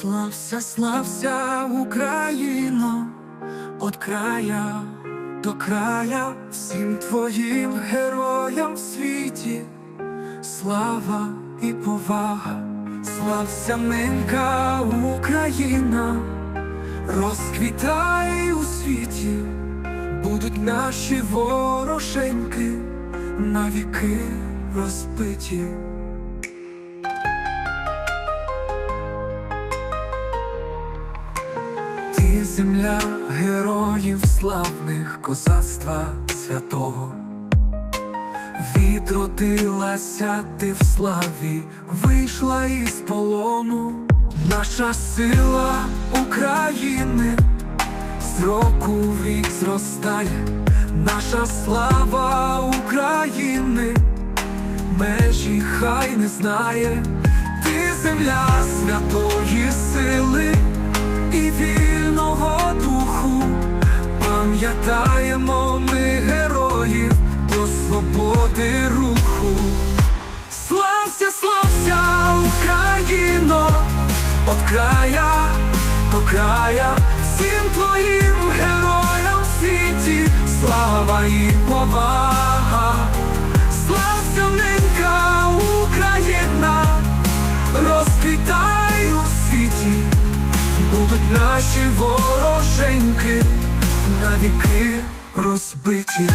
Слався, слався, Україно, от края до края, всім твоїм героям в світі, слава і повага, слався ненька Україна, розквітай у світі, будуть наші вороженьки навіки розбиті. Земля героїв славних козацтва святого. Відродилася ти в славі, вийшла із полону, наша сила України. З року в рік зростає, наша слава України, межі хай не знає, ти земля святої сили вільного духу, пам'ятаємо ми героїв до свободи руху. Слався, слався, Україно, от края до края, всім твоїм героям в світі, слава і повага, наші вороженьки навіки розбиті.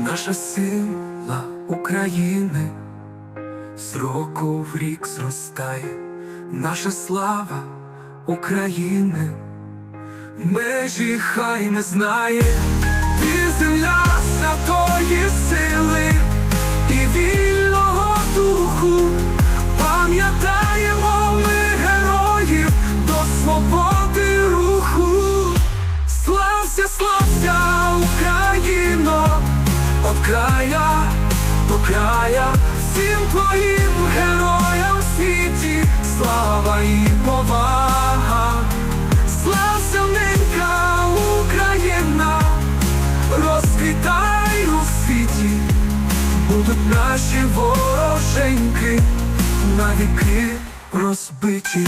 Наша сила України з року в рік зростає, наша слава України межі хай не знає, ти земля святої сили і вільного духу, пам'ятаємо ми героїв до свободи руху. Слався, слався, Україно, от края до края, всім твоїм героям в світі, слава і повага. Навіки розбиті.